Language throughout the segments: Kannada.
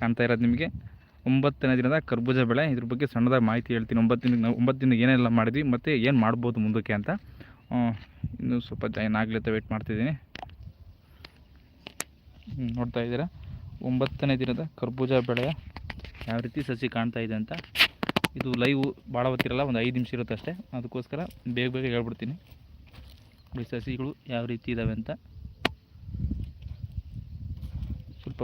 ಕಾಣ್ತಾ ಇರೋದು ನಿಮಗೆ. ಒಂಬತ್ತನೇ ದಿನದ ಕರ್ಬೂಜ ಬೆಳೆ. ಇದ್ರ ಬಗ್ಗೆ ಸಣ್ಣದಾಗಿ ಮಾಹಿತಿ ಹೇಳ್ತೀನಿ. ಒಂಬತ್ತು ದಿನ ಒಂಬತ್ತು ದಿನ ಏನೆಲ್ಲ ಮಾಡಿದ್ವಿ ಮತ್ತು ಏನು ಮಾಡ್ಬೋದು ಮುಂದಕ್ಕೆ ಅಂತ. ಇನ್ನೂ ಸ್ವಲ್ಪ ಜಾಯ್ನ್ ಆಗಲಿ ಅಂತ ವೆಯ್ಟ್ ಮಾಡ್ತಿದ್ದೀನಿ. ನೋಡ್ತಾ ಇದ್ದೀರಾ? ಒಂಬತ್ತನೇ ದಿನದ ಕರ್ಬೂಜ ಬೆಳೆ ಯಾವ ರೀತಿ ಸಸಿ ಕಾಣ್ತಾ ಇದೆ ಅಂತ. ಇದು ಲೈವ್ ಭಾಳ ಹೊತ್ತಿರಲ್ಲ ಒಂದು ಐದು ನಿಮಿಷ ಇರುತ್ತೆ ಅಷ್ಟೇ. ಅದಕ್ಕೋಸ್ಕರ ಬೇಗ ಬೇಗ ಹೇಳ್ಬಿಡ್ತೀನಿ. ಸಸಿಗಳು ಯಾವ ರೀತಿ ಇದ್ದಾವೆ ಅಂತ. ಸ್ವಲ್ಪ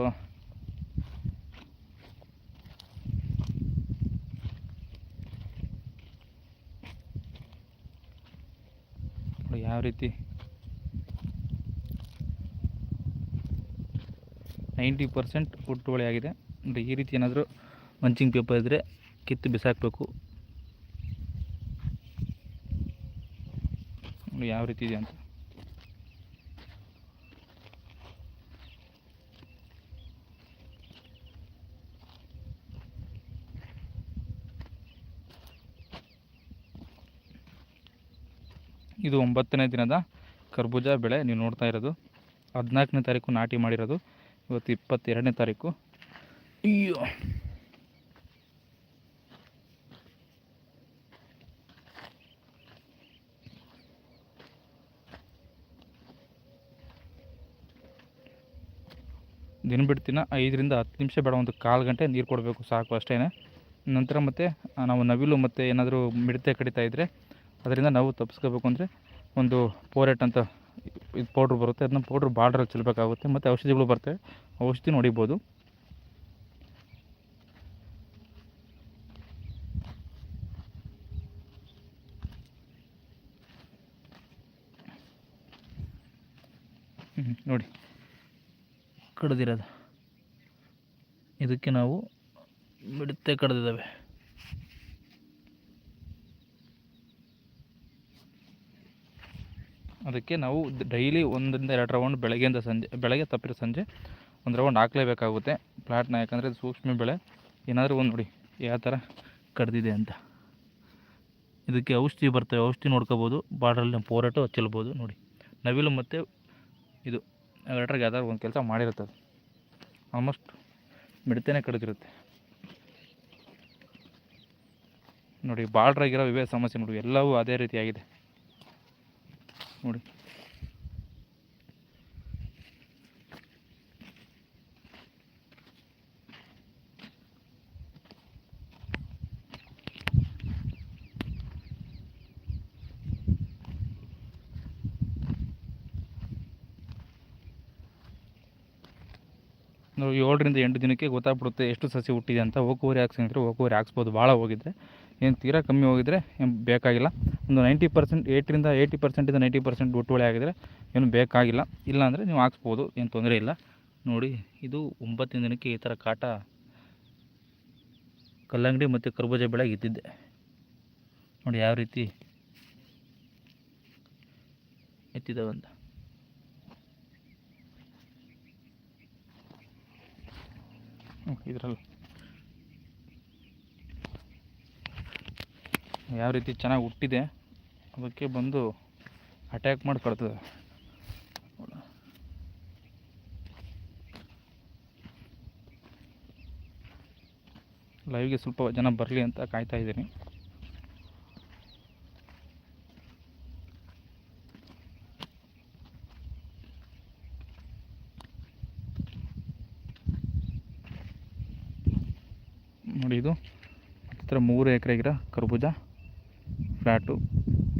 ನೋಡಿ ಯಾವ ರೀತಿ? ನೈಂಟಿ ಪರ್ಸೆಂಟ್ ಒಟ್ಟುವಳಿ ಆಗಿದೆ. ಅಂದರೆ ಈ ರೀತಿ ಏನಾದರೂ ಮಂಚಿಂಗ್ ಪೇಪರ್ ಇದ್ದರೆ ಕಿತ್ತು ಬಿಸಾಕಬೇಕು. ಯಾವ ರೀತಿ ಇದೆ ಅಂತ. ಇದು ಒಂಬತ್ತನೇ ದಿನದ ಕರ್ಬೂಜ ಬೆಳೆ ನೀವು ನೋಡ್ತಾ ಇರೋದು. ಹದಿನಾಲ್ಕನೇ ತಾರೀಕು ನಾಟಿ ಮಾಡಿರೋದು. ಇವತ್ತು ಇಪ್ಪತ್ತೆರಡನೇ ತಾರೀಕು. ಅಯ್ಯೋ. ದಿನ ಬಿಡ್ತಿನ ಐದರಿಂದ ಹತ್ತು ನಿಮಿಷ ಬೇಡ, ಒಂದು ಕಾಲು ಗಂಟೆ ನೀರು ಕೊಡಬೇಕು ಸಾಕು ಅಷ್ಟೇ ನಂತರ ಮತ್ತೆ ನಾವು ನವಿಲು ಮತ್ತು ಏನಾದರೂ ಮಿಡತೆ ಕಡಿತಾ ಇದ್ದರೆ ಅದರಿಂದ ನಾವು ತಪ್ಪಿಸ್ಕೋಬೇಕು ಅಂದರೆ ಒಂದು ಪೋರೆಟ್ ಅಂತ ಇದು ಪೌಡ್ರ್ ಬರುತ್ತೆ. ಅದನ್ನ ಪೌಡ್ರ್ ಬಾರ್ಡ್ರಲ್ಲಿ ಚೆಲ್ಲಬೇಕಾಗುತ್ತೆ ಮತ್ತು ಔಷಧಿಗಳು ಬರ್ತವೆ. ಔಷಧಿ ಹೊಡಿಬೋದು ನೋಡಿ. ಕಡ್ದಿರೋದು. ಇದಕ್ಕೆ ನಾವು ಮಿಡತೆ ಕಡ್ದಿದ್ದಾವೆ. ಅದಕ್ಕೆ ನಾವು ಡೈಲಿ ಒಂದರಿಂದ ಎರಡು ರೌಂಡ್ ಬೆಳಗ್ಗೆಯಿಂದ ಸಂಜೆ, ಬೆಳಗ್ಗೆ ತಪ್ಪಿರೋ ಸಂಜೆ ಒಂದು ರೌಂಡ್ ಹಾಕ್ಲೇಬೇಕಾಗುತ್ತೆ. ಪ್ಲಾಟ್ನ ಯಾಕಂದರೆ ಇದು ಸೂಕ್ಷ್ಮ ಬೆಳೆ. ಏನಾದರೂ ಒಂದು ನೋಡಿ, ಯಾವ ಥರ ಕಡ್ದಿದೆ ಅಂತ. ಇದಕ್ಕೆ ಔಷಧಿ ಬರ್ತವೆ, ಔಷಧಿ ನೋಡ್ಕೋಬೋದು. ಬಾರ್ಡ್ರಲ್ಲಿ ಪೋರೆಟು ಚೆಲ್ಬೋದು ನೋಡಿ. ನವಿಲು ಮತ್ತು ಇದು ಎರಡ್ರಿಗೆ ಯಾವ್ದಾದ್ರು ಒಂದು ಕೆಲಸ ಮಾಡಿರುತ್ತದೆ ಆಲ್ಮೋಸ್ಟ್ ಮಿಡತೆನೇ ಕಡಿದಿರುತ್ತೆ. ನೋಡಿ, ಬಾರ್ಡ್ರಾಗಿರೋ ವಿವೇ ಸಮಸ್ಯೆ ನೋಡಿ ಎಲ್ಲವೂ ಅದೇ ರೀತಿಯಾಗಿದೆ. ನೋಡಿ. ಏಳರಿಂದ ಎಂಟು ದಿನಕ್ಕೆ ಗೊತ್ತಾಗ್ಬಿಡುತ್ತೆ ಎಷ್ಟು ಸಸಿ ಹುಟ್ಟಿದೆ ಅಂತ. ಓಕುವರಿ ಹಾಕ್ಸಿದ್ರೆ ಓಕುವರಿ ಹಾಕ್ಸ್ಬೋದು. ಭಾಳ ಹೋಗಿದ್ರೆ ಏನು ತೀರಾ ಕಮ್ಮಿ ಹೋಗಿದ್ರೆ ಏನು ಬೇಕಾಗಿಲ್ಲ. ಒಂದು ನೈಂಟಿ ಪರ್ಸೆಂಟ್, ಏಯ್ಟ್ರಿಂದ ಏಯ್ಟಿ ಪರ್ಸೆಂಟಿಂದ ನೈಂಟಿ ಪರ್ಸೆಂಟ್ ಒಟ್ಟುವಳಿ ಆಗಿದ್ರೆ ಏನು ಬೇಕಾಗಿಲ್ಲ. ಇಲ್ಲ ಅಂದರೆ ನೀವು ಹಾಕ್ಸ್ಬೋದು, ಏನು ತೊಂದರೆ ಇಲ್ಲ. ನೋಡಿ, ಇದು ಒಂಬತ್ತಿನ ದಿನಕ್ಕೆ ಈ ಥರ ಕಾಟ ಕಲ್ಲಂಗಡಿ ಮತ್ತು ಕರ್ಬೂಜ ಬೆಳೆ ಇದ್ದಿದ್ದೆ. ನೋಡಿ ಯಾವ ರೀತಿ ಎತ್ತಿದ್ದಾವಂತ ಇದರಲ್ಲಿ. ಯಾವ ರೀತಿ ಚೆನ್ನಾಗಿ ಹುಟ್ಟಿದೆ, ಅದಕ್ಕೆ ಬಂದು ಅಟ್ಯಾಕ್ ಮಾಡಿ ಕಡ್ತದೆ ಲೈವ್ಗೆ ಸ್ವಲ್ಪ ಜನ ಬರಲಿ ಅಂತ ಕಾಯ್ತಾ ಇದ್ದೀನಿ ನೋಡಿ ಇದು ಹತ್ತಿರ ಗಿಡ, ಕರ್ಬೂಜ ಫ್ಲ್ಯಾಟು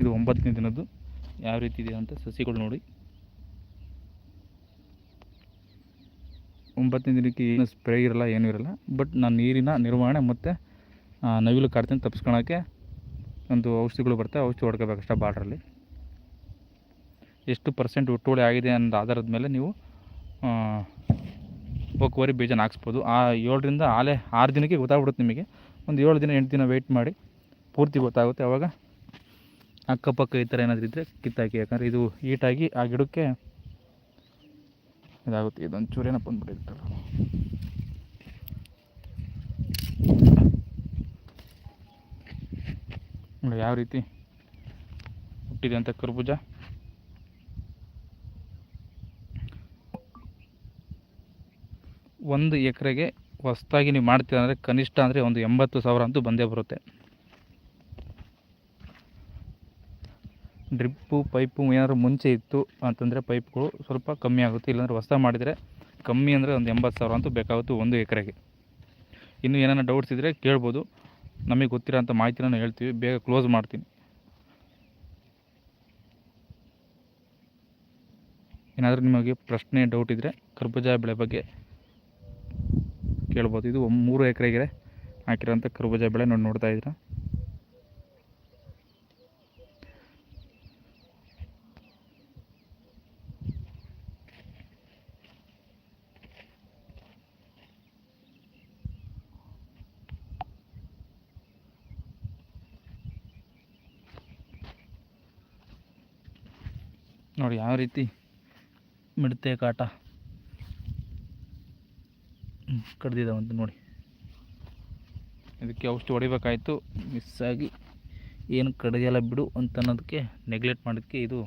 ಇದು ಒಂಬತ್ತನೇ ದಿನದ್ದು. ಯಾವ ರೀತಿ ಇದೆ ಅಂತ ಸಸಿಗಳು ನೋಡಿ. ಒಂಬತ್ತನೇ ದಿನಕ್ಕೆ ಏನು ಸ್ಪ್ರೇ ಇರಲ್ಲ, ಏನೂ ಇರಲ್ಲ. ಬಟ್ ನಾನು ನೀರಿನ ನಿರ್ವಹಣೆ ಮತ್ತು ನವಿಲು ಕಾಡ್ತೀನಿ ತಪ್ಪಿಸ್ಕೊಳಕ್ಕೆ ಒಂದು ಔಷಧಿಗಳು ಬರ್ತವೆ, ಔಷಧಿ ಹೊಡ್ಕೋಬೇಕಷ್ಟೇ ಬಾರ್ಡ್ರಲ್ಲಿ ಎಷ್ಟು ಪರ್ಸೆಂಟ್ ಒಟ್ಟುವಳಿ ಆಗಿದೆ ಅನ್ನೋದು ಆಧಾರದ ಮೇಲೆ ನೀವು ಒಕ್ಕುವರಿ ಬೀಜನ ಹಾಕ್ಸ್ಬೋದು. ಆ ಏಳರಿಂದ ಆಲೆ ಆರು ದಿನಕ್ಕೆ ಗೊತ್ತಾಗ್ಬಿಡುತ್ತೆ ನಿಮಗೆ. ಒಂದು ಏಳು ದಿನ, ಎಂಟು ದಿನ ವೆಯ್ಟ್ ಮಾಡಿ ಪೂರ್ತಿ ಗೊತ್ತಾಗುತ್ತೆ ಆವಾಗ ಅಕ್ಕಪಕ್ಕ ಈ ಥರ ಏನಾದರೂ ಇದ್ದರೆ ಕಿತ್ತಾಕಿ, ಯಾಕಂದರೆ ಇದು ಹೀಟಾಗಿ ಆ ಗಿಡಕ್ಕೆ ಇದಾಗುತ್ತೆ. ಇದೊಂದು ಚೂರೇನ ಬಂದ್ಬಿಟ್ಟಿರ್ತಾರೆ ನೋಡಿ ಯಾವ ರೀತಿ ಹುಟ್ಟಿದೆ ಅಂತ ಕರ್ಬೂಜ. ಒಂದು ಎಕರೆಗೆ ಹೊಸ್ದಾಗಿ ನೀವು ಮಾಡ್ತೀರ ಅಂದರೆ ಕನಿಷ್ಠ ಅಂದರೆ ಒಂದು ಎಂಬತ್ತು ಸಾವಿರ ಅಂತೂ ಬಂದೇ ಬರುತ್ತೆ. ಡ್ರಿಪ್ಪು, ಪೈಪು ಏನಾದರೂ ಮುಂಚೆ ಇತ್ತು ಅಂತಂದರೆ ಪೈಪ್ಗಳು ಸ್ವಲ್ಪ ಕಮ್ಮಿ ಆಗುತ್ತೆ. ಇಲ್ಲಾಂದರೆ ಹೊಸ ಮಾಡಿದರೆ ಕಮ್ಮಿ ಅಂದರೆ ಒಂದು ಎಂಬತ್ತು ಸಾವಿರ ಅಂತೂ ಬೇಕಾಗುತ್ತೆ ಒಂದು ಎಕರೆಗೆ. ಇನ್ನು ಏನಾರು ಡೌಟ್ಸ್ ಇದ್ದರೆ ಕೇಳ್ಬೋದು. ನಮಗೆ ಗೊತ್ತಿರೋ ಅಂಥ ಮಾಹಿತಿನ ಹೇಳ್ತೀವಿ. ಬೇಗ ಕ್ಲೋಸ್ ಮಾಡ್ತೀನಿ. ಏನಾದರೂ ನಿಮಗೆ ಪ್ರಶ್ನೆ ಡೌಟ್ ಇದ್ದರೆ ಕರ್ಬೂಜ ಬೆಳೆ ಬಗ್ಗೆ ಕೇಳ್ಬೋದು. ಇದು ಮೂರು ಎಕರೆಗೆ ಹಾಕಿರೋಂಥ ಕರ್ಬೂಜ ಬೆಳೆ ನೋಡಿ ನೋಡ್ತಾ ಇದ್ದೀರಾ? ನೋಡಿ, ಯಾವ ರೀತಿ ಮಿಡತೆ ಕಾಟ ಕಡ್ದಿದ್ದಾವಂತ ನೋಡಿ. ಇದಕ್ಕೆ ಔಷಧಿ ಹೊಡಿಬೇಕಾಯ್ತು. ಮಿಸ್ ಆಗಿ ಏನು ಕಡಿಯಲ್ಲ ಬಿಡು ಅಂತ ಅನ್ನೋದಕ್ಕೆ ನೆಗ್ಲೆಕ್ಟ್ ಮಾಡೋದಕ್ಕೆ ಇದು.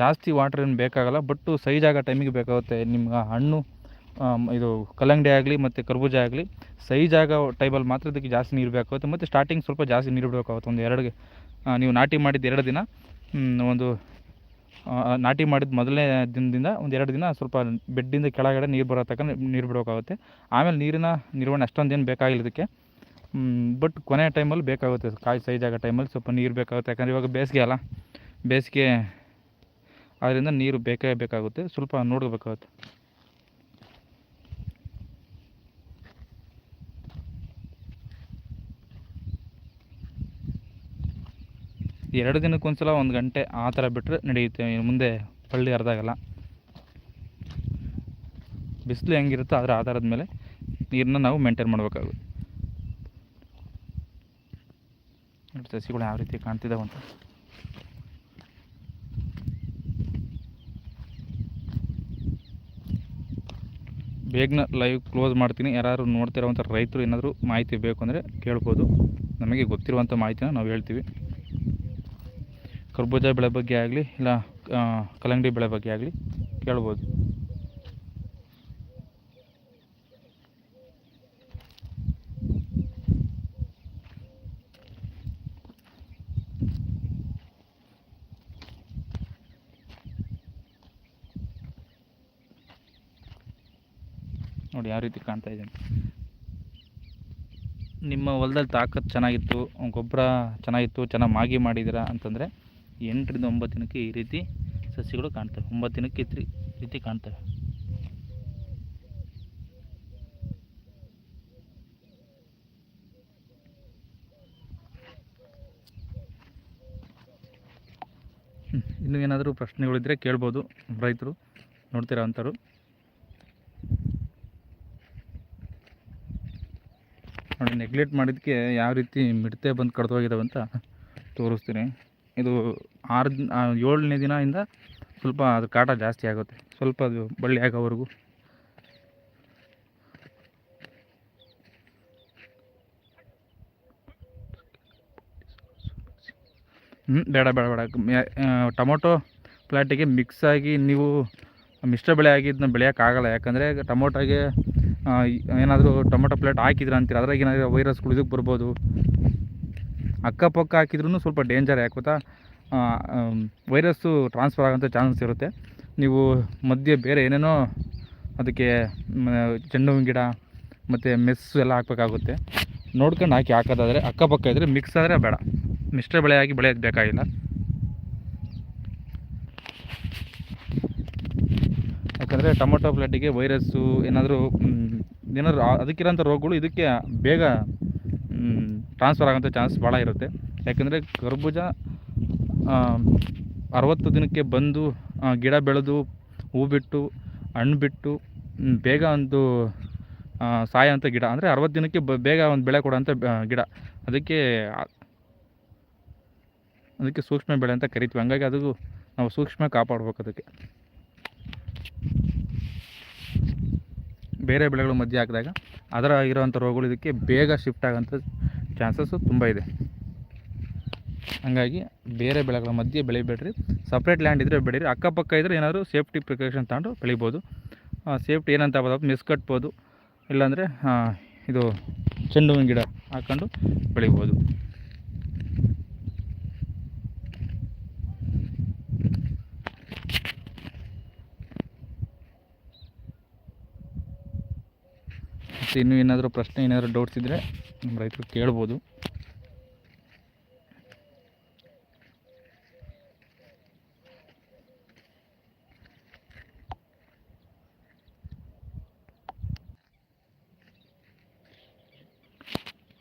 ಜಾಸ್ತಿ ವಾಟರ್ ಏನು ಬೇಕಾಗಲ್ಲ ಬಟ್ಟು ಸೈಜ್ ಆಗೋ ಟೈಮಿಗೆ ಬೇಕಾಗುತ್ತೆ. ನಿಮ್ಗೆ ಹಣ್ಣು ಇದು ಕಲ್ಲಂಗಡಿ ಆಗಲಿ ಮತ್ತು ಕರ್ಬೂಜ ಆಗಲಿ ಸೈಜ್ ಆಗೋ ಟೈಮಲ್ಲಿ ಮಾತ್ರ ಇದಕ್ಕೆ ಜಾಸ್ತಿ ನೀರು ಬೇಕಾಗುತ್ತೆ. ಮತ್ತು ಸ್ಟಾರ್ಟಿಂಗ್ ಸ್ವಲ್ಪ ಜಾಸ್ತಿ ನೀರು ಬಿಡಬೇಕಾಗುತ್ತೆ, ಒಂದು ಎರಡು ನೀವು ನಾಟಿ ಮಾಡಿದ ಎರಡು ದಿನ ಒಂದು ನಾಟಿ ಮಾಡಿದ ಮೊದಲನೇ ದಿನದಿಂದ ಒಂದು ಎರಡು ದಿನ ಸ್ವಲ್ಪ ಬೆಡ್ಡಿಂದ ಕೆಳಗಡೆ ನೀರು ಬರೋ ತನಕ ನೀರು ಬಿಡಬೇಕಾಗುತ್ತೆ. ಆಮೇಲೆ ನೀರಿನ ನಿರ್ವಹಣೆ ಅಷ್ಟೊಂದು ಏನು ಬೇಕಾಗಿಲ್ಲ ಇದಕ್ಕೆ. ಬಟ್ ಕೊನೆ ಟೈಮಲ್ಲಿ ಬೇಕಾಗುತ್ತೆ, ಕಾಯಿ ಸೈಜ್ ಆಗೋ ಟೈಮಲ್ಲಿ ಸ್ವಲ್ಪ ನೀರು ಬೇಕಾಗುತ್ತೆ. ಯಾಕಂದರೆ ಇವಾಗ ಬೇಸಿಗೆ ಅಲ್ಲ, ಬೇಸಿಗೆ ಆದ್ದರಿಂದ ನೀರು ಬೇಕೇ ಬೇಕಾಗುತ್ತೆ. ಸ್ವಲ್ಪ ನೋಡಬೇಕಾಗುತ್ತೆ ಎರಡು ದಿನಕ್ಕೊಂದ್ಸಲ ಒಂದು ಗಂಟೆ ಆ ಥರ ಬಿಟ್ಟರೆ ನಡೆಯುತ್ತೆ. ಮುಂದೆ ಹಳ್ಳಿ ಅರ್ಧಾಗಲ್ಲ ಬಿಸಿಲು ಹೆಂಗಿರುತ್ತೋ ಅದರ ಆಧಾರದ ಮೇಲೆ ನೀರನ್ನ ನಾವು ಮೇಂಟೈನ್ ಮಾಡಬೇಕಾಗುತ್ತೆ. ನೋಡಿ ಸಸಿಗಳು ಯಾವ ರೀತಿ ಕಾಣ್ತಿದ್ದಾವೆ ಅಂತ. ಬೇಗನೆ ಲೈವ್ ಕ್ಲೋಸ್ ಮಾಡ್ತೀನಿ. ಯಾರು ನೋಡ್ತಿರೋವಂಥ ರೈತರು ಏನಾದರೂ ಮಾಹಿತಿ ಬೇಕು ಅಂದರೆ ಕೇಳ್ಬೋದು. ನಮಗೆ ಗೊತ್ತಿರುವಂಥ ಮಾಹಿತಿನ ನಾವು ಹೇಳ್ತೀವಿ. ಕರ್ಬೂಜ ಬೆಳೆ ಬಗ್ಗೆ ಆಗಲಿ, ಇಲ್ಲ ಕಲ್ಲಂಗಡಿ ಬೆಳೆ ಬಗ್ಗೆ ಆಗಲಿ ಕೇಳ್ಬೋದು. ನೋಡಿ, ಯಾವ ರೀತಿ ಕಾಣ್ತಾ ಇದೆ ನಿಮ್ಮ ಹೊಲದಲ್ಲಿ ತಾಕತ್ತು ಚೆನ್ನಾಗಿತ್ತು, ಗೊಬ್ಬರ ಚೆನ್ನಾಗಿತ್ತು, ಚೆನ್ನಾಗಿ ಮಾಗಿ ಮಾಡಿದ್ದೀರಾ ಅಂತಂದರೆ ಎಂಟರಿಂದ ಒಂಬತ್ತು ದಿನಕ್ಕೆ ಈ ರೀತಿ ಸಸಿಗಳು ಕಾಣ್ತವೆ. ಒಂಬತ್ತು ದಿನಕ್ಕೆ ಈ ರೀತಿ ಕಾಣ್ತವೆ. ಇನ್ನೂ ಏನಾದರೂ ಪ್ರಶ್ನೆಗಳಿದ್ದರೆ ಕೇಳ್ಬೋದು ರೈತರು, ನೋಡ್ತೀರಾ ಅಂಥವ್ರು. ನೋಡಿ ನೆಗ್ಲೆಕ್ಟ್ ಮಾಡಿದ್ದಕ್ಕೆ ಯಾವ ರೀತಿ ಮಿಡತೆ ಬಂದು ಕಡ್ದೋಗಿದ್ದಾವೆ ಅಂತ ತೋರಿಸ್ತೀನಿ. ಇದು ಆರು ಏಳನೇ ದಿನದಿಂದ ಸ್ವಲ್ಪ ಅದ್ರ ಕಾಟ ಜಾಸ್ತಿ ಆಗುತ್ತೆ. ಸ್ವಲ್ಪ ಅದು ಬಳ್ಳಿ ಆಗೋವರೆಗೂ. ಹ್ಞೂ ಬೇಡ ಬೇಡ ಬೇಡ. ಟೊಮೊಟೊ ಪ್ಲಾಟಿಗೆ ಮಿಕ್ಸ್ ಆಗಿ ನೀವು ಮಿಶ್ರ ಬೆಳೆ ಇದನ್ನ ಬೆಳೆಯೋಕ್ಕಾಗಲ್ಲ ಯಾಕಂದರೆ ಟೊಮೊಟೊಗೆ ಏನಾದರೂ ಟೊಮೊಟೊ ಪ್ಲೇಟ್ ಹಾಕಿದ್ರೆ ಅಂತೀರ ಅದ್ರಾಗ ಏನಾದರೂ ವೈರಸ್ಗಳು ಇದಕ್ಕೆ ಬರ್ಬೋದು. ಅಕ್ಕಪಕ್ಕ ಹಾಕಿದ್ರೂ ಸ್ವಲ್ಪ ಡೇಂಜರ್ ಯಾಕೆ ಗೊತ್ತಾ? ವೈರಸ್ಸು ಟ್ರಾನ್ಸ್ಫರ್ ಆಗೋಂಥ ಚಾನ್ಸಸ್ ಇರುತ್ತೆ. ನೀವು ಮಧ್ಯೆ ಬೇರೆ ಏನೇನೋ ಅದಕ್ಕೆ ಚೆಂಡು ಹೂವಿನ ಗಿಡ ಮತ್ತು ಮೆಸ್ಸು ಎಲ್ಲ ಹಾಕ್ಬೇಕಾಗುತ್ತೆ. ನೋಡ್ಕೊಂಡು ಹಾಕಿ, ಹಾಕೋದಾದರೆ ಅಕ್ಕಪಕ್ಕ ಇದ್ದರೆ ಮಿಕ್ಸ್ ಆದರೆ ಬೇಡ. ಮಿಶ್ರ ಬೆಳೆಯಾಗಿ ಬೆಳೆಯೋದು ಬೇಕಾಗಿಲ್ಲ. ಯಾಕಂದರೆ ಟೊಮೊಟೊ ಪ್ಲಾಟಿಗೆ ವೈರಸ್ಸು ಏನಾದರೂ ಏನಾದರೂ ಅದಕ್ಕಿರೋಂಥ ರೋಗಗಳು ಇದಕ್ಕೆ ಬೇಗ ಟ್ರಾನ್ಸ್ಫರ್ ಆಗೋಂಥ ಚಾನ್ಸ್ ಭಾಳ ಇರುತ್ತೆ. ಯಾಕೆಂದರೆ ಕರ್ಬೂಜ ಅರವತ್ತು ದಿನಕ್ಕೆ ಬಂದು ಗಿಡ ಬೆಳೆದು, ಹೂ ಬಿಟ್ಟು, ಹಣ್ಣು ಬಿಟ್ಟು ಬೇಗ ಒಂದು ಸಾಯೋಂಥ ಗಿಡ. ಅಂದರೆ ಅರವತ್ತು ದಿನಕ್ಕೆ ಬ, ಬೇಗ ಒಂದು ಬೆಳೆ ಕೊಡೋಂಥ ಗಿಡ. ಅದಕ್ಕೆ ಅದಕ್ಕೆ ಸೂಕ್ಷ್ಮ ಬೆಳೆ ಅಂತ ಕರಿತೀವಿ. ಹಂಗಾಗಿ ಅದು ನಾವು ಸೂಕ್ಷ್ಮ ಕಾಪಾಡ್ಬೇಕು ಅದಕ್ಕೆ. ಬೇರೆ ಬೆಳೆಗಳ ಮಧ್ಯೆ ಹಾಕಿದಾಗ ಅದರ ಇರೋವಂಥ ರೋಗಗಳು ಇದಕ್ಕೆ ಬೇಗ ಶಿಫ್ಟ್ ಆಗೋಂಥ ಚಾನ್ಸಸ್ಸು ತುಂಬ ಇದೆ. ಹಂಗಾಗಿ ಬೇರೆ ಬೆಳೆಗಳ ಮಧ್ಯೆ ಬೆಳಿಬೇಡ್ರಿ. ಸಪ್ರೇಟ್ ಲ್ಯಾಂಡ್ ಇದ್ದರೆ ಬೆಳೀರಿ. ಅಕ್ಕಪಕ್ಕ ಇದ್ದರೆ ಏನಾದರೂ ಸೇಫ್ಟಿ ಪ್ರಿಕಾಷನ್ ತಗೊಂಡು ಬೆಳಿಬೋದು. ಸೇಫ್ಟಿ ಏನಂತ ಮಿಸ್ ಕಟ್ಬೋದು. ಇಲ್ಲಾಂದರೆ ಇದು ಚೆಂಡು ಹೂವಿನ ಗಿಡ ಹಾಕ್ಕೊಂಡು ಬೆಳಿಬೋದು. ಮತ್ತು ಇನ್ನೂ ಏನಾದರೂ ಪ್ರಶ್ನೆ, ಏನಾದರೂ ಡೌಟ್ಸ್ ಇದ್ದರೆ ನಮ್ಮ ರೈತರು ಕೇಳ್ಬೋದು.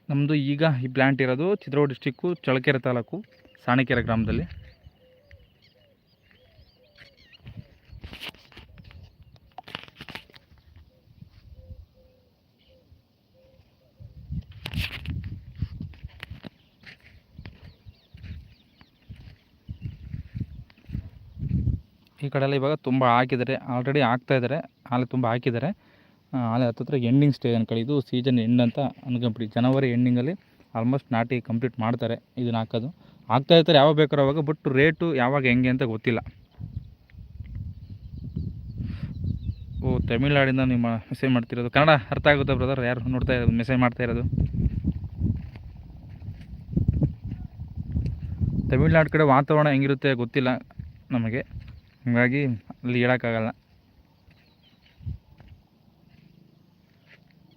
ನಮ್ಮದು ಈಗ ಈ ಪ್ಲ್ಯಾಂಟ್ ಇರೋದು ಚಿತ್ರದುರ್ಗ ಡಿಸ್ಟಿಕ್ಕು ಚಳ್ಳಕೆರೆ ತಾಲೂಕು ಸಾಣಿಕೆರೆ ಗ್ರಾಮದಲ್ಲಿ. ಈ ಕಡೆ ಎಲ್ಲ ಇವಾಗ ತುಂಬ ಹಾಕಿದ್ದಾರೆ. ಆಲ್ರೆಡಿ ಇದ್ದಾರೆ. ಹಾಲು ತುಂಬ ಹಾಕಿದ್ದಾರೆ. ಹಾಲು ಹತ್ತತ್ರ ಎಂಡಿಂಗ್ ಸ್ಟೇಜ್ ಅನ್ಕೊಳ್ಳಿ. ಇದು ಸೀಸನ್ ಎಂಡ್ ಅಂತ ಅನ್ಕೊಂಬಿಡಿ. ಜನವರಿ ಎಂಡಿಂಗಲ್ಲಿ ಆಲ್ಮೋಸ್ಟ್ ನಾಟಿ ಕಂಪ್ಲೀಟ್ ಮಾಡ್ತಾರೆ. ಇದನ್ನ ಹಾಕೋದು. ಹಾಕ್ತಾ ಇರ್ತಾರೆ ಯಾವಾಗ ಬೇಕಾದ್ರೂ ಅವಾಗ ಬಟ್ ರೇಟು ಯಾವಾಗ ಹೆಂಗೆ ಅಂತ ಗೊತ್ತಿಲ್ಲ. ಓ, ತಮಿಳ್ನಾಡಿಂದ ನಿಮ್ಮ ಮೆಸೇಜ್ ಮಾಡ್ತಿರೋದು. ಕನ್ನಡ ಅರ್ಥ ಆಗುತ್ತೆ ಬ್ರದರ್ ಯಾರು ನೋಡ್ತಾ ಇರೋದು ಮೆಸೇಜ್ ಮಾಡ್ತಾ ಇರೋದು? ತಮಿಳ್ನಾಡು ಕಡೆ ವಾತಾವರಣ ಹೆಂಗಿರುತ್ತೆ ಗೊತ್ತಿಲ್ಲ ನಮಗೆ. ಹಾಗಾಗಿ ಅಲ್ಲಿ ಹೇಳೋಕ್ಕಾಗಲ್ಲ.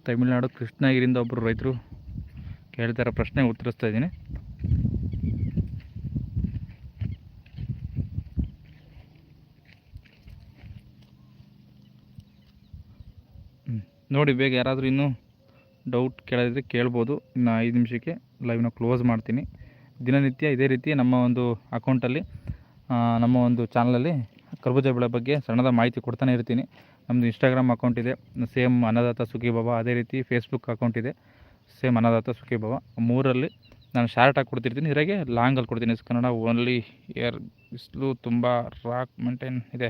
ತಮಿಳ್ನಾಡು ಕೃಷ್ಣಗಿರಿಂದ ಒಬ್ಬರು ರೈತರು ಕೇಳ್ತಾರ ಪ್ರಶ್ನೆ ಉತ್ತರಿಸ್ತಾ ಇದ್ದೀನಿ. ನೋಡಿ, ಬೇಗ ಯಾರಾದರೂ ಇನ್ನೂ ಡೌಟ್ ಕೇಳೋದಿದ್ರೆ ಕೇಳ್ಬೋದು. ಇನ್ನು ಐದು ನಿಮಿಷಕ್ಕೆ ಲೈವ್ನ ಕ್ಲೋಸ್ ಮಾಡ್ತೀನಿ. ದಿನನಿತ್ಯ ಇದೇ ರೀತಿ ನಮ್ಮ ಒಂದು ಅಕೌಂಟಲ್ಲಿ ನಮ್ಮ ಒಂದು ಚಾನಲಲ್ಲಿ ಕರ್ಬೂಜ ಬೆಳೆ ಬಗ್ಗೆ ಸಣ್ಣದ ಮಾಹಿತಿ ಕೊಡ್ತಾನೆ ಇರ್ತೀನಿ. ನಮ್ಮದು ಇನ್ಸ್ಟಾಗ್ರಾಮ್ ಅಕೌಂಟ್ ಇದೆ. ಸೇಮ್ ಅನ್ನದಾತ ಸುಖಿ ಬಾಬಾ ಅದೇ ರೀತಿ ಫೇಸ್ಬುಕ್ ಅಕೌಂಟ್ ಇದೆ. ಸೇಮ್ ಅನ್ನದಾತ ಸುಖಿ ಬಾಬಾ ಮೂರಲ್ಲಿ ನಾನು ಶಾರ್ಟ್ ಆಗಿ ಕೊಡ್ತಿರ್ತೀನಿ. ಇದ್ರಾಗೆ ಲಾಂಗಲ್ಲಿ ಕೊಡ್ತೀನಿ. ಕನ್ನಡ ಓನ್ಲಿ ಏರ್ ಬಿಸಿಲು ತುಂಬ ರಾಕ್ ಮೇಂಟೈನ್ ಇದೆ.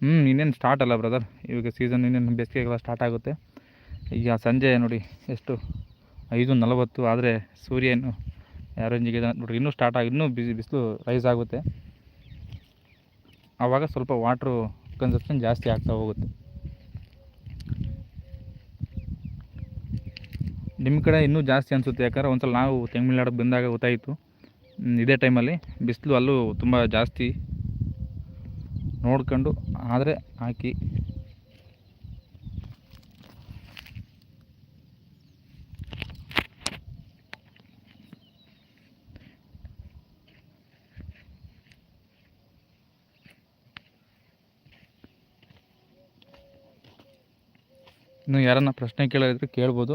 ಹ್ಞೂ ಇನ್ನೇನು ಸ್ಟಾರ್ಟ್ ಅಲ್ಲ ಬ್ರದರ್ ಇವಾಗ ಸೀಸನ್ ಇನ್ನೇನು ಬೇಸಿಗೆಗೆಲ್ಲ ಸ್ಟಾರ್ಟ್ ಆಗುತ್ತೆ. ಈಗ ಸಂಜೆ ನೋಡಿ ಎಷ್ಟು? ಐದು ನಲವತ್ತು ಆದರೆ ಸೂರ್ಯ ಏನು ಯಾವ ರೇಂಜಿಗೆ ಇದೆ ನೋಡ್ರಿ, ಇನ್ನೂ ಸ್ಟಾರ್ಟ್ ಆಗಿ ಇನ್ನೂ ಬಿಸಿ ಬಿಸಿಲು ರೈಸ್ ಆಗುತ್ತೆ. ಆವಾಗ ಸ್ವಲ್ಪ ವಾಟ್ರು ಕನ್ಸಪ್ಷನ್ ಜಾಸ್ತಿ ಆಗ್ತಾ ಹೋಗುತ್ತೆ. ನಿಮ್ಮ ಕಡೆ ಇನ್ನೂ ಜಾಸ್ತಿ ಅನಿಸುತ್ತೆ, ಯಾಕಂದ್ರೆ ಒಂದ್ಸಲ ನಾವು ತಮಿಳ್ನಾಡು ಬಂದಾಗ ಗೊತ್ತಾಯಿತು. ಇದೇ ಟೈಮಲ್ಲಿ ಬಿಸಿಲು ಅಲ್ಲೂ ತುಂಬ ಜಾಸ್ತಿ ನೋಡ್ಕೊಂಡು ಆದರೆ ಹಾಕಿ ಇನ್ನು ಯಾರನ್ನ ಪ್ರಶ್ನೆ ಕೇಳೋದಿದ್ರೆ ಕೇಳ್ಬೋದು.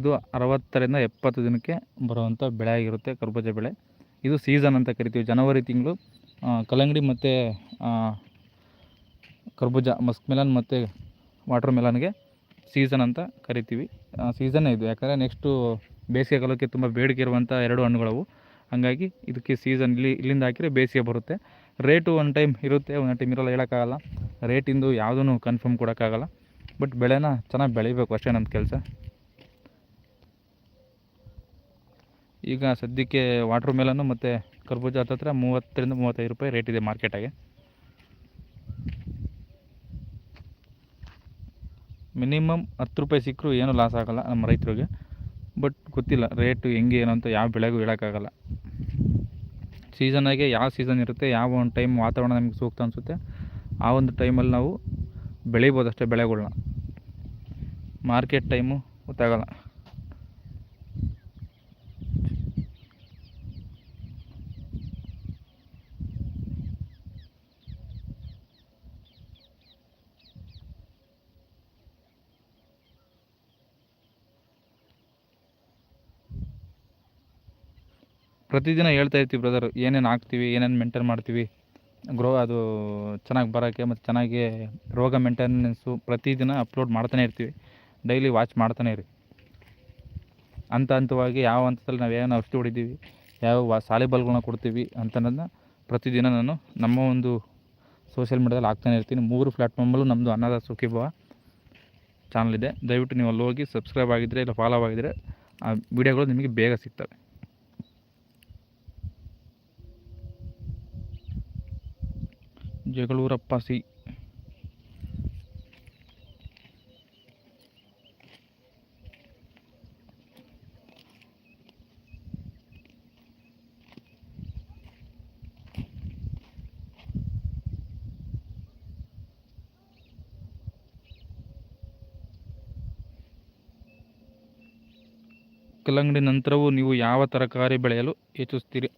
ಇದು ಅರವತ್ತರಿಂದ ಎಪ್ಪತ್ತು ದಿನಕ್ಕೆ ಬರುವಂಥ ಬೆಳೆ ಆಗಿರುತ್ತೆ, ಕರ್ಬೂಜ ಬೆಳೆ. ಇದು ಸೀಸನ್ ಅಂತ ಕರಿತೀವಿ. ಜನವರಿ ತಿಂಗಳು ಕಲ್ಲಂಗಡಿ ಮತ್ತು ಕರ್ಬೂಜ ಮಸ್ಕ್ ಮೆಲನ್ ಮತ್ತು ವಾಟರ್ ಮೆಲನ್ಗೆ ಸೀಸನ್ ಅಂತ ಕರಿತೀವಿ. ಸೀಸನ್ನೇ ಇದು. ಯಾಕಂದರೆ ನೆಕ್ಸ್ಟು ಬೇಸಿಗೆ ಕಾಲಕ್ಕೆ ತುಂಬ ಬೇಡಿಕೆ ಇರುವಂಥ ಎರಡು ಹಣ್ಣುಗಳವು. ಹಾಗಾಗಿ ಇದಕ್ಕೆ ಸೀಸನ್ ಇಲ್ಲಿ, ಇಲ್ಲಿಂದ ಹಾಕಿದರೆ ಬೇಸಿಗೆ ಬರುತ್ತೆ. ರೇಟು ಒನ್ ಟೈಮ್ ಇರುತ್ತೆ, ಒಂದು ಟೈಮ್ ಇರೋಲ್ಲ, ಹೇಳೋಕ್ಕಾಗಲ್ಲ. ರೇಟಿಂದು ಯಾವುದೂ ಕನ್ಫರ್ಮ್ ಕೊಡೋಕ್ಕಾಗಲ್ಲ. ಬಟ್ ಬೆಳೆನ ಚೆನ್ನಾಗಿ ಬೆಳಿಬೇಕು ಅಷ್ಟೇ ನಮ್ಮ ಕೆಲಸ. ಈಗ ಸದ್ಯಕ್ಕೆ ವಾಟ್ರ್ ಮೇಲನ್ನು ಮತ್ತು ಕರ್ಬೂಜ ಹತ್ತತ್ರ ಮೂವತ್ತರಿಂದ ಮೂವತ್ತೈದು ರೂಪಾಯಿ ರೇಟ್ ಇದೆ ಮಾರ್ಕೆಟಾಗೆ ಮಿನಿಮಮ್ ಹತ್ತು ರೂಪಾಯಿ ಸಿಕ್ಕರೂ ಏನೂ ಲಾಸ್ ಆಗೋಲ್ಲ ನಮ್ಮ ರೈತರಿಗೆ. ಬಟ್ ಗೊತ್ತಿಲ್ಲ ರೇಟು ಹೆಂಗೆ ಏನು ಅಂತ ಯಾವ ಬೆಳೆಗೂ ಹೇಳೋಕ್ಕಾಗಲ್ಲ. ಸೀಸನಾಗೆ ಯಾವ ಸೀಸನ್ ಇರುತ್ತೆ, ಯಾವ ಒಂದು ಟೈಮ್ ವಾತಾವರಣ ನಮಗೆ ಸೂಕ್ತ ಅನಿಸುತ್ತೆ, ಆ ಒಂದು ಟೈಮಲ್ಲಿ ನಾವು ಬೆಳಿಬೋದು ಅಷ್ಟೇ ಬೆಳೆಗಳನ್ನ ಮಾರ್ಕೆಟ್ ಟೈಮು ಗೊತ್ತಾಗಲ್ಲ. ಪ್ರತಿದಿನ ಹೇಳ್ತಾ ಇರ್ತೀವಿ ಬ್ರದರ್ ಏನೇನು ಹಾಕ್ತೀವಿ, ಏನೇನು ಮೇಂಟೈನ್ ಮಾಡ್ತೀವಿ. ಗ್ರೋ ಅದು ಚೆನ್ನಾಗಿ ಬರೋಕ್ಕೆ ಮತ್ತು ಚೆನ್ನಾಗಿ ರೋಗ ಮೇಂಟೆನೆನ್ಸು ಪ್ರತಿದಿನ ಅಪ್ಲೋಡ್ ಮಾಡ್ತಾನೆ ಇರ್ತೀವಿ. ಡೈಲಿ ವಾಚ್ ಮಾಡ್ತಾನೆ ಇರಿ. ಹಂತ ಹಂತವಾಗಿ ಯಾವ ಹಂತದಲ್ಲಿ ನಾವು ಏನು ಔಷಧಿ ಹೊಡಿದ್ದೀವಿ ಯಾವ ವಾ ಸಾಲಿಬಲ್ಗಳನ್ನ ಕೊಡ್ತೀವಿ ಅಂತನ್ನ ಪ್ರತಿದಿನ ನಾನು ನಮ್ಮ ಒಂದು ಸೋಷಿಯಲ್ ಮೀಡ್ಯಾದಲ್ಲಿ ಹಾಕ್ತಾನೆ ಇರ್ತೀನಿ. ಮೂರು ಪ್ಲಾಟ್ಫಾರ್ಮಲ್ಲೂ ನಮ್ಮದು ಅನ್ನದ ಸುಖಿಭವ ಚಾನಲ್ ಇದೆ. ದಯವಿಟ್ಟು ನೀವು ಅಲ್ಲಿ ಹೋಗಿ ಸಬ್ಸ್ಕ್ರೈಬ್ ಆಗಿದ್ದರೆ ಇಲ್ಲ ಫಾಲೋ ಆಗಿದ್ದರೆ ಆ ವಿಡಿಯೋಗಳು ನಿಮಗೆ ಬೇಗ ಸಿಗ್ತವೆ. ಜಗಳೂರಪ್ಪ ಸಿ. ಕಲ್ಲಂಗಡಿ ನಂತರವೂ ನೀವು ಯಾವ ತರಕಾರಿ ಬೆಳೆಯಲು ಯೋಚಿಸ್ತೀರಿ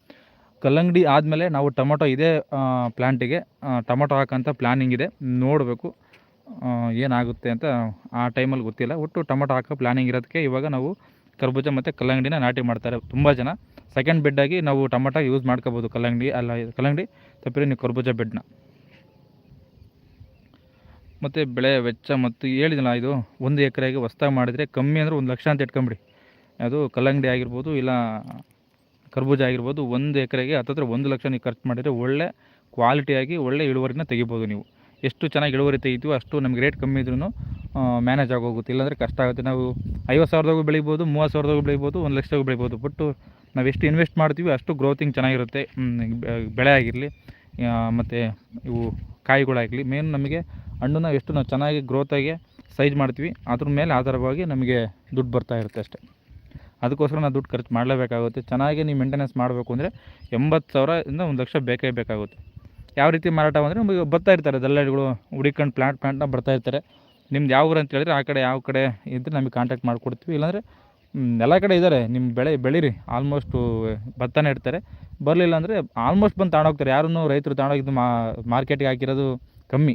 ಕಲ್ಲಂಗಡಿ ಆದಮೇಲೆ ನಾವು ಟೊಮೊಟೊ ಇದೇ ಪ್ಲ್ಯಾಂಟಿಗೆ ಟೊಮೊಟೊ ಹಾಕೋಂಥ ಪ್ಲ್ಯಾನಿಂಗ್ ಇದೆ. ನೋಡಬೇಕು ಏನಾಗುತ್ತೆ ಅಂತ ಆ ಟೈಮಲ್ಲಿ ಗೊತ್ತಿಲ್ಲ. ಒಟ್ಟು ಟೊಮೊಟೊ ಹಾಕೋ ಪ್ಲ್ಯಾನಿಂಗ್ ಇರೋದಕ್ಕೆ ಇವಾಗ ನಾವು ಕರ್ಬೂಜ ಮತ್ತು ಕಲ್ಲಂಗಡಿನ ನಾಟಿ ಮಾಡ್ತಾರೆ ತುಂಬ ಜನ. ಸೆಕೆಂಡ್ ಬೆಡ್ಡಾಗಿ ನಾವು ಟೊಮೊಟೊ ಯೂಸ್ ಮಾಡ್ಕೋಬೋದು ಕಲ್ಲಂಗಡಿ, ಅಲ್ಲ, ಕಲ್ಲಂಗಡಿ ತಪ್ಪಿರಿ ನೀವು ಕರ್ಬೂಜ ಬೆಡ್ನ ಮತ್ತು ಬೆಳೆ ವೆಚ್ಚ ಮತ್ತು ಹೇಳಿದ್ನಲ್ಲ ಇದು, ಒಂದು ಎಕರೆಗೆ ಹೊಸ್ದಾಗಿ ಮಾಡಿದರೆ ಕಮ್ಮಿ ಅಂದರೆ ಒಂದು ಲಕ್ಷ ಅಂತ ಇಟ್ಕೊಂಬಿಡಿ. ಅದು ಕಲ್ಲಂಗಡಿ ಆಗಿರ್ಬೋದು, ಇಲ್ಲ ಕರ್ಬೂಜ ಆಗಿರ್ಬೋದು, ಒಂದು ಎಕರೆಗೆ ಹತ್ತತ್ರ ಒಂದು ಲಕ್ಷ ನೀವು ಖರ್ಚು ಮಾಡಿದರೆ ಒಳ್ಳೆ ಕ್ವಾಲಿಟಿಯಾಗಿ ಒಳ್ಳೆ ಇಳುವರಿನ ತೆಗಿಬೋದು ನೀವು. ಎಷ್ಟು ಚೆನ್ನಾಗಿ ಇಳುವರಿ ತೆಗಿತೀವೋ ಅಷ್ಟು ನಮಗೆ ರೇಟ್ ಕಮ್ಮಿ ಇದ್ರೂ ಮ್ಯಾನೇಜ್ ಆಗೋಗುತ್ತೆ. ಇಲ್ಲಾಂದರೆ ಕಷ್ಟ ಆಗುತ್ತೆ. ನಾವು ಐವತ್ತು ಸಾವಿರದಾಗೂ ಬೆಳಿಬೋದು, ಮೂವತ್ತು ಸಾವಿರದಾಗೂ ಬೆಳಿಬೋದು, ಒಂದು ಲಕ್ಷದಾಗೂ ಬೆಳಿಬೋದು. ಬಟ್ಟು ನಾವು ಎಷ್ಟು ಇನ್ವೆಸ್ಟ್ ಮಾಡ್ತೀವಿ ಅಷ್ಟು ಗ್ರೋತಿಂಗ್ ಚೆನ್ನಾಗಿರುತ್ತೆ. ಬೆಳೆ ಆಗಿರಲಿ ಮತ್ತು ಇವು ಕಾಯಿಗಳಾಗಲಿ ಮೇನ್ ನಮಗೆ ಹಣ್ಣನ್ನ ಎಷ್ಟು ನಾವು ಚೆನ್ನಾಗಿ ಗ್ರೋತಾಗಿ ಸೈಜ್ ಮಾಡ್ತೀವಿ, ಅದ್ರ ಮೇಲೆ ಆಧಾರವಾಗಿ ನಮಗೆ ದುಡ್ಡು ಬರ್ತಾ ಇರುತ್ತೆ ಅಷ್ಟೇ. ಅದಕ್ಕೋಸ್ಕರ ನಾವು ದುಡ್ಡು ಖರ್ಚು ಮಾಡಲೇಬೇಕಾಗುತ್ತೆ. ಚೆನ್ನಾಗಿ ನೀವು ಮೇಂಟೆನೆನ್ಸ್ ಮಾಡಬೇಕು ಅಂದರೆ ಎಂಬತ್ತು ಸಾವಿರದಿಂದ ಒಂದು ಲಕ್ಷ ಬೇಕೇ ಬೇಕಾಗುತ್ತೆ. ಯಾವ ರೀತಿ ಮಾರಾಟ ಅಂದರೆ ನಮಗೆ ಬರ್ತಾ ಇರ್ತಾರೆ. ದಲ್ಲಾಳಿಗಳು ಹುಡಿಕೊಂಡು ಪ್ಲಾಂಟ್ ಪ್ಲಾಂಟ್ನ ಬರ್ತಾ ಇರ್ತಾರೆ. ನಿಮ್ದು ಯಾವ ಊರು ಅಂತ ಹೇಳಿದ್ರೆ ಆ ಕಡೆ ಯಾವ ಕಡೆ ಇದ್ದರೆ ನಮಗೆ ಕಾಂಟ್ಯಾಕ್ಟ್ ಮಾಡಿಕೊಡ್ತೀವಿ. ಇಲ್ಲಾಂದರೆ ಮ್, ಎಲ್ಲ ಕಡೆ ಇದ್ದಾರೆ ನಿಮ್ಮ ಬೆಳೆ ಬೆಳೀರಿ. ಆಲ್ಮೋಸ್ಟು ಭತ್ತನೇ ಇರ್ತಾರೆ ಬರಲಿಲ್ಲ ಅಂದರೆ ಆಲ್ಮೋಸ್ಟ್ ಬಂದು ತಗೊಂಡೋಗ್ತಾರೆ ಯಾರೂ ರೈತರು ತಗೊಂಡೋಗಿದ್ದು ಮಾರ್ಕೆಟಿಗೆ ಹಾಕಿರೋದು ಕಮ್ಮಿ.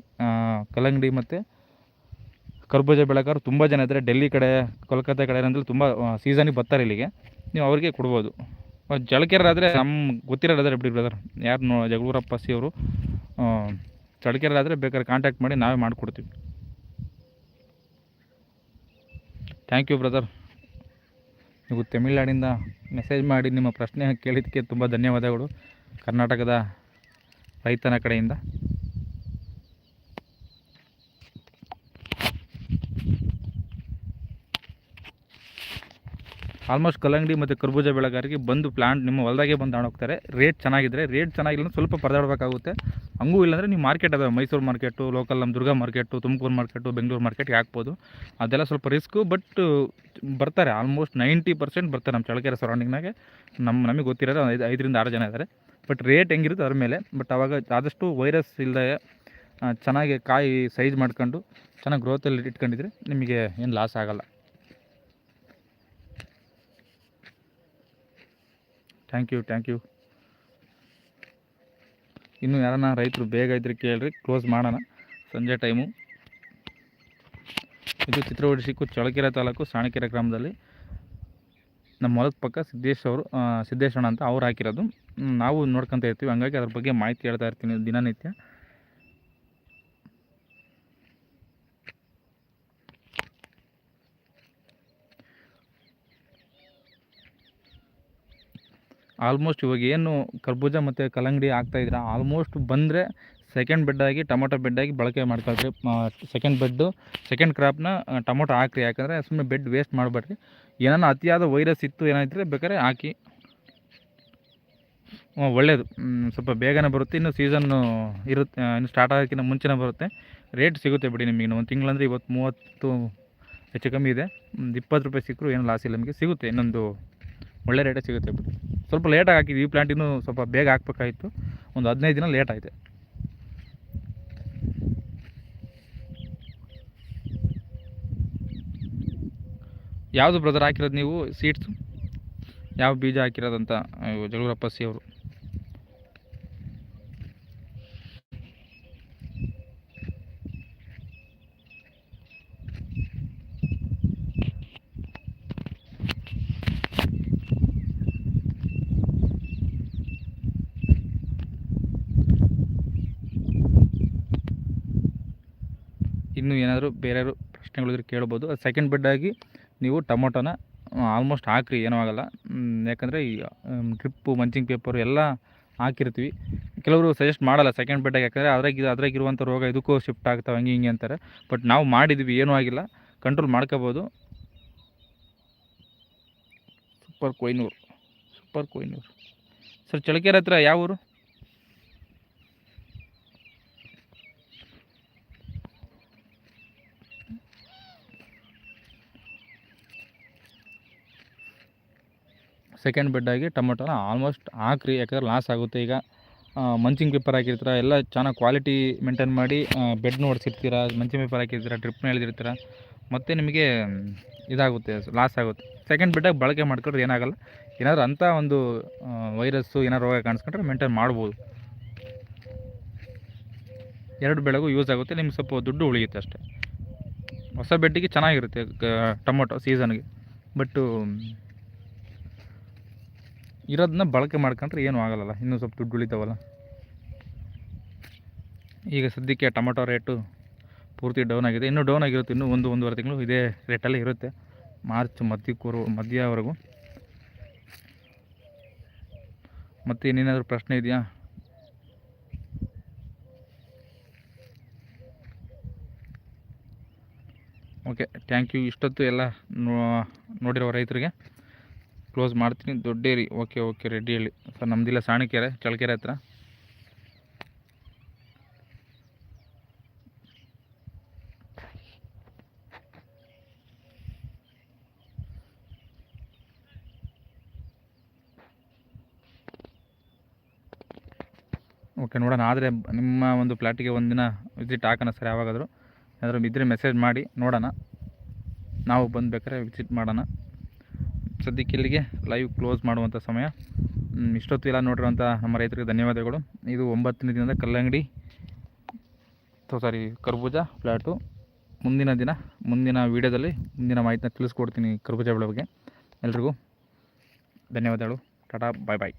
ಕಲ್ಲಂಗಡಿ ಮತ್ತು ಕರ್ಬೂಜ ಬೆಳೆಗಾರರು ತುಂಬ ಜನ ಇದ್ದಾರೆ. ಡೆಲ್ಲಿ ಕಡೆ ಕೋಲ್ಕತ್ತಾ ಕಡೆ ಅಂದರೆ ತುಂಬ ಸೀಸನಿಗೆ ಬರ್ತಾರೆ ಇಲ್ಲಿಗೆ. ನೀವು ಅವರಿಗೆ ಕೊಡ್ಬೋದು. ಜಳಕೆರಾದರೆ ನಮ್ಮ ಗೊತ್ತಿರೋದಾದ್ರೆ ಬಿಡಿ ಬ್ರದರ್ ಯಾರು ನೋ, ಜಗಳೂರಪ್ಪ ಸಿ ಅವರು ಚಳಕೆರಾದರೆ ಬೇಕಾದ್ರೆ ಕಾಂಟ್ಯಾಕ್ಟ್ ಮಾಡಿ ನಾವೇ ಮಾಡಿಕೊಡ್ತೀವಿ. ಥ್ಯಾಂಕ್ ಯು ಬ್ರದರ್ ನೀವು ತಮಿಳ್ನಾಡಿಂದ ಮೆಸೇಜ್ ಮಾಡಿ ನಿಮ್ಮ ಪ್ರಶ್ನೆ ಕೇಳಿದ್ದಕ್ಕೆ ತುಂಬ ಧನ್ಯವಾದಗಳು. ಕರ್ನಾಟಕದ ರೈತನ ಕಡೆಯಿಂದ. ಆಲ್ಮೋಸ್ಟ್ ಕಲ್ಲಂಗಡಿ ಮತ್ತು ಕರ್ಬೂಜ ಬೆಳೆಗಾರಿಗೆ ಬಂದು ಪ್ಲಾಂಟ್ ನಿಮ್ಮ ಹೊಲದಾಗೆ ಬಂದು ತಗೊಂಡೋಗ್ತಾರೆ ರೇಟ್ ಚೆನ್ನಾಗಿದ್ದರೆ ರೇಟ್ ಚೆನ್ನಾಗಿಲ್ಲ ಸ್ವಲ್ಪ ಪರದಾಡಬೇಕಾಗುತ್ತೆ. ಹಂಗೂ ಇಲ್ಲಾಂದರೆ ನೀವು ಮಾರ್ಕೆಟ್ ಅದಾವೆ ಮೈಸೂರು ಮಾರ್ಕೆಟು ಲೋಕಲ್ ನಮ್ಮ ದುರ್ಗಾ ಮಾರ್ಕೆಟು ತುಮಕೂರು ಮಾರ್ಕೆಟು ಬೆಂಗಳೂರು ಮಾರ್ಕೆಟ್ಗೆ ಹಾಕ್ಬೋದು. ಅದೆಲ್ಲ ಸ್ವಲ್ಪ ರಿಸ್ಕು ಬಟ್ ಬರ್ತಾರೆ ಆಲ್ಮೋಸ್ಟ್ ನೈಂಟಿ ಪರ್ಸೆಂಟ್ ಬರ್ತಾರೆ ನಮ್ಮ ಚಳಕೆರೆ ಸರೌಂಡಿಂಗ್ನಾಗೆ ನಮ್ಮ, ನಮಗೆ ಗೊತ್ತಿರೋದು ಐದು, ಐದರಿಂದ ಆರು ಜನ ಇದ್ದಾರೆ ಬಟ್ ರೇಟ್ ಹೆಂಗಿರುತ್ತೆ ಅದ್ರ ಮೇಲೆ ಬಟ್ ಅವಾಗ ಆದಷ್ಟು ವೈರಸ್ ಇಲ್ಲದೆ ಚೆನ್ನಾಗಿ ಕಾಯಿ ಸೈಜ್ ಮಾಡ್ಕೊಂಡು, ಚೆನ್ನಾಗಿ ಗ್ರೋತಲ್ಲಿ ಇಟ್ಕೊಂಡಿದ್ರೆ ನಿಮಗೆ ಏನು ಲಾಸ್ ಆಗಲ್ಲ. ಥ್ಯಾಂಕ್ ಯು ಥ್ಯಾಂಕ್ ಯು ಇನ್ನು ಯಾರನ್ನ ರೈತರು ಬೇಗ ಇದ್ರೆ ಕೇಳ್ರಿ ಕ್ಲೋಸ್ ಮಾಡೋಣ ಸಂಜೆ ಟೈಮು ಇದು ಚಿತ್ರವಡಿ ಸಿಕ್ಕು ಚಳಕೆರೆ ತಾಲೂಕು ಸಾಣಕೆರೆ ಗ್ರಾಮದಲ್ಲಿ. ನಮ್ಮ ಹೊಲದ ಪಕ್ಕ ಸಿದ್ದೇಶ್ ಅವರು ಸಿದ್ದೇಶಣ್ಣ ಅಂತ ಅವ್ರು ಹಾಕಿರೋದು. ನಾವು ನೋಡ್ಕೊತ ಇರ್ತೀವಿ. ಹಂಗಾಗಿ ಅದ್ರ ಬಗ್ಗೆ ಮಾಹಿತಿ ಹೇಳ್ತಾ ಇರ್ತೀನಿ ದಿನನಿತ್ಯ. ಆಲ್ಮೋಸ್ಟ್ ಇವಾಗ ಏನು ಕರ್ಬೂಜ ಮತ್ತು ಕಲ್ಲಂಗಡಿ ಹಾಕ್ತಾಯಿದ್ರ ಆಲ್ಮೋಸ್ಟ್ ಬಂದರೆ ಸೆಕೆಂಡ್ ಬೆಡ್ಡಾಗಿ ಟೊಮೊಟೊ ಬೆಡ್ಡಾಗಿ ಬಳಕೆ ಮಾಡ್ಕೊಳ್ರಿ. ಸೆಕೆಂಡ್ ಬೆಡ್ಡು ಸೆಕೆಂಡ್ ಕ್ರಾಪ್ನ ಟೊಮೊಟೊ ಹಾಕ್ರಿ. ಯಾಕಂದರೆ ಸುಮ್ಮನೆ ಬೆಡ್ ವೇಸ್ಟ್ ಮಾಡಬೇಡ್ರಿ. ಏನಾನ ಅತಿಯಾದ ವೈರಸ್ ಇತ್ತು ಏನಾಯ್ತರೆ ಬೇಕಾದ್ರೆ ಹಾಕಿ. ಒಳ್ಳೆಯದು ಸ್ವಲ್ಪ ಬೇಗನೆ ಬರುತ್ತೆ. ಇನ್ನು ಸೀಸನ್ನು ಇರುತ್ತೆ, ಇನ್ನು ಸ್ಟಾರ್ಟ್ ಆಗೋಕ್ಕಿಂತ ಮುಂಚೆನೇ ಬರುತ್ತೆ. ರೇಟ್ ಸಿಗುತ್ತೆ ಬಿಡಿ ನಿಮಗೆ. ಒಂದು ತಿಂಗಳಂದ್ರೆ ಇವತ್ತು ಮೂವತ್ತು ಹೆಚ್ಚು ಕಮ್ಮಿ ಇದೆ. ಒಂದು ಇಪ್ಪತ್ತು ರೂಪಾಯಿ ಸಿಕ್ಕರೂ ಏನು ಲಾಸ್ ಇಲ್ಲ ನಿಮಗೆ. ಸಿಗುತ್ತೆ. ಇನ್ನೊಂದು ಒಳ್ಳೆ ರೇಟೇ ಸಿಗುತ್ತೆ ಬಿಡಿ. ಸ್ವಲ್ಪ ಲೇಟಾಗಿ ಹಾಕಿದ್ವಿ ಈ ಪ್ಲಾಂಟ್ ಇನ್ನೂ ಸ್ವಲ್ಪ ಬೇಗ ಹಾಕ್ಬೇಕಾಗಿತ್ತು ಒಂದು ಹದಿನೈದು ದಿನ ಲೇಟ್ ಆಯಿತು. ಯಾವುದು ಬ್ರದರ್ ಹಾಕಿರೋದು ನೀವು? ಸೀಡ್ಸು ಯಾವ ಬೀಜ ಹಾಕಿರೋದಂತ ಜಗಳೂರಪ್ಪ ಸಿ ಅವರು. ಇನ್ನೂ ಏನಾದರೂ ಬೇರೆಯವರು ಪ್ರಶ್ನೆಗಳಿದ್ರೆ ಕೇಳ್ಬೋದು. ಅದು ಸೆಕೆಂಡ್ ಬೆಡ್ಡಾಗಿ ನೀವು ಟೊಮೊಟೊನ ಆಲ್ಮೋಸ್ಟ್ ಹಾಕ್ರಿ, ಏನೂ ಆಗೋಲ್ಲ. ಯಾಕಂದರೆ ಈ ಡ್ರಿಪ್ಪು ಮಂಚಿಂಗ್ ಪೇಪರು ಎಲ್ಲ ಹಾಕಿರ್ತೀವಿ. ಕೆಲವರು ಸಜೆಸ್ಟ್ ಮಾಡಲ್ಲ ಸೆಕೆಂಡ್ ಬೆಡ್ಡಾಗಿ ಯಾಕಂದರೆ ಅದ್ರಾಗ ಅದ್ರಾಗಿರುವಂಥ ರೋಗ ಇದಕ್ಕೂ ಶಿಫ್ಟ್ ಆಗ್ತಾವೆ, ಹಂಗೆ, ಹಿಂಗೆ ಅಂತಾರೆ. ಬಟ್ ನಾವು ಮಾಡಿದ್ವಿ, ಏನೂ ಆಗಿಲ್ಲ. ಕಂಟ್ರೋಲ್ ಮಾಡ್ಕೋಬೋದು. Super Koynuru. Super Koynuru. Sir Chalakere ಹತ್ರ ಯಾವ ಊರು ಸೆಕೆಂಡ್ ಬೆಡ್ಡಾಗಿ ಟೊಮೊಟೊನ ಆಲ್ಮೋಸ್ಟ್ ಹಾಕ್ರಿ ಯಾಕಂದ್ರೆ ಲಾಸ್ ಆಗುತ್ತೆ. ಈಗ ಮಂಚಿಂಗ್ ಪೇಪರ್ ಹಾಕಿರ್ತೀರ, ಎಲ್ಲ ಚೆನ್ನಾಗಿ ಕ್ವಾಲಿಟಿ ಮೇಂಟೈನ್ ಮಾಡಿ ಬೆಡ್ ಓಡಿಸಿರ್ತೀರ ಮಂಚಿಂಗ್ ಪೇಪರ್ ಹಾಕಿರ್ತೀರ ಡ್ರಿಪ್ನ ಎಳೆದಿರ್ತೀರ, ಮತ್ತು ನಿಮಗೆ ಇದಾಗುತ್ತೆ ಲಾಸ್ ಆಗುತ್ತೆ. ಸೆಕೆಂಡ್ ಬೆಡ್ಡಾಗಿ ಬಳಕೆ ಮಾಡ್ಕೊಂಡ್ರೆ ಏನಾಗಲ್ಲ. ಏನಾದರೂ ಅಂಥ ಒಂದು ವೈರಸ್ಸು ಏನಾದ್ರು ರೋಗ ಕಾಣಿಸ್ಕೊಂಡ್ರೆ ಮೇಂಟೈನ್ ಮಾಡ್ಬೋದು. ಎರಡು ಬೆಳೆಗೂ ಯೂಸ್ ಆಗುತ್ತೆ, ನಿಮ್ಗೆ ಸ್ವಲ್ಪ ದುಡ್ಡು ಉಳಿಯುತ್ತೆ ಅಷ್ಟೇ. ಹೊಸ ಬೆಡ್ಡಿಗೆ ಚೆನ್ನಾಗಿರುತ್ತೆ ಟೊಮೊಟೊ ಸೀಸನ್ಗೆ ಬಟ್ಟು ಇರೋದನ್ನ ಬಳಕೆ ಮಾಡ್ಕೊಂಡ್ರೆ ಏನೂ ಆಗೋಲ್ಲ ಇನ್ನೂ ಸ್ವಲ್ಪ ದುಡ್ಡು ಉಳಿತಾವಲ್ಲ. ಈಗ ಸದ್ಯಕ್ಕೆ ಟೊಮೊಟೊ ರೇಟು ಪೂರ್ತಿ ಡೌನ್ ಆಗಿದೆ. ಇನ್ನೂ ಡೌನ್ ಆಗಿರುತ್ತೆ, ಇನ್ನೂ ಒಂದು, ಒಂದೂವರೆ ತಿಂಗಳು ಇದೇ ರೇಟಲ್ಲೇ ಇರುತ್ತೆ. ಮಾರ್ಚ್ ಮಧ್ಯಕ್ಕೂ ಮಧ್ಯವರೆಗೂ. ಮತ್ತು ಇನ್ನೇನಾದರೂ ಪ್ರಶ್ನೆ ಇದೆಯಾ? ಓಕೆ ಥ್ಯಾಂಕ್ ಯು ಇಷ್ಟೊತ್ತು ಎಲ್ಲ ನೋಡಿರೋ ರೈತರಿಗೆ. ಕ್ಲೋಸ್ ಮಾಡ್ತೀನಿ. ದೊಡ್ಡೇರಿ ಓಕೆ ಓಕೆ ರೆಡಿ ಹೇಳಿ. ಸರ್ ನಮ್ಮದಿಲ್ಲ ಸಾಣಿಕೆರೆ ಚಳ್ಳಕೆರೆ ಹತ್ರ. ಓಕೆ ನೋಡೋಣ. ಆದರೆ ನಿಮ್ಮ ಒಂದು ಪ್ಲಾಟಿಗೆ ಒಂದಿನ ವಿಸಿಟ್ ಹಾಕೋಣ ಸರ್ ಯಾವಾಗಾದರೂ. ಯಾವ್ದಾದ್ರು ಇದ್ದರೆ ಮೆಸೇಜ್ ಮಾಡಿ, ನೋಡೋಣ. ನಾವು ಬಂದು ಬೇಕಾದ್ರೆ ವಿಸಿಟ್ ಮಾಡೋಣ. ಸದ್ಯಕ್ಕೆ ಇಲ್ಲಿಗೆ ಲೈವ್ ಕ್ಲೋಸ್ ಮಾಡುವಂಥ ಸಮಯ. ಇಷ್ಟೊತ್ತು ಇಲ್ಲ ನೋಡಿರುವಂಥ ನಮ್ಮ ರೈತರಿಗೆ ಧನ್ಯವಾದಗಳು. ಇದು ಒಂಬತ್ತನೇ ದಿನದ ಕಲ್ಲಂಗಡಿ ಸಾರಿ ಕರ್ಬೂಜ ಫ್ಲ್ಯಾಟು ಮುಂದಿನ ದಿನ, ಮುಂದಿನ ವೀಡಿಯೋದಲ್ಲಿ ಮುಂದಿನ ಮಾಹಿತಿನ ತಿಳಿಸ್ಕೊಡ್ತೀನಿ ಕರ್ಬೂಜ ಬೆಳೆ ಬಗ್ಗೆ. ಎಲ್ರಿಗೂ ಧನ್ಯವಾದಗಳು. ಟಾಟಾ ಬಾಯ್ ಬಾಯ್